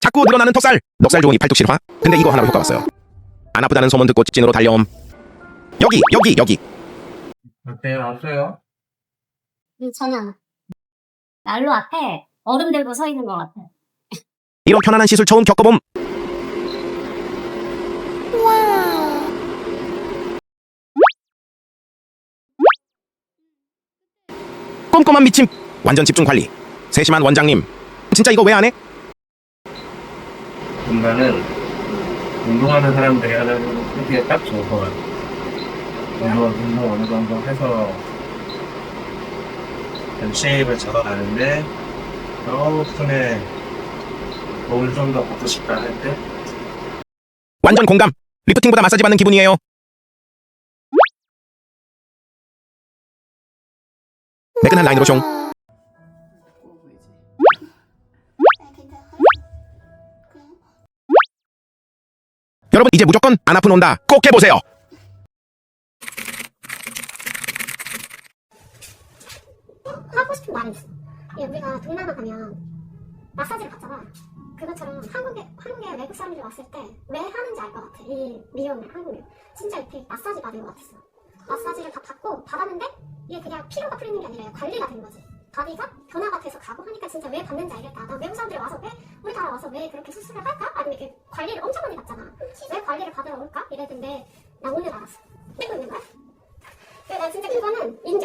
자꾸 늘어나는 턱살. 넉살 좋으니 팔뚝 실화. 근데 이거 하나로 효과 봤어요. 안 아프다는 소문 듣고 직진으로 달려옴. 여기 여기 여기. 어때요? 전혀 안 와. 난로 앞에 얼음 들고 서 있는 것 같아. 이런 편안한 시술 처음 겪어봄. 꼼꼼한 미침. 완전 집중 관리. 세심한 원장님. 진짜 이거 왜 안 해? 공간은 운동하는 사람들이 하는 하기에 딱 좋을 것 같아요. 운동, 운동 어느 정도 해서 좀 쉐입을 잡아가는데 조금의 몸을 좀 더 걷고 싶다 할 때. 완전 공감! 리프팅보다 마사지 받는 기분이에요. 매끈한 라인으로 숑 여러분 이제 무조건 안 아픈 온다 꼭 해보세요 하고 싶은 말이 있어. 예, 우리가 동남아 가면 마사지를 받잖아. 그것처럼 한국에 한국에 외국 사람들이 왔을 때 왜 하는지 알 것 같아. 이 미용을 한국에 진짜 이렇게 마사지 받은 것 같았어. 마사지를 다 받고 받았는데 이게 그냥 피로가 풀리는 게 아니라 관리가 되는 거지. 바디가 변화가 돼서 가고 하니까 진짜 왜 받는지 알겠다. 나 외국 사람들이 와서 왜 우리나라 와서 왜 그렇게 수술을 할까? 아니면 이렇게 관리를 엄청 많이 받잖아. 왜 관리를 받으러 올까? 이랬는데 나 오늘 알았어. 믿고 있는 거야. 그래 나 진짜 그거는 인정.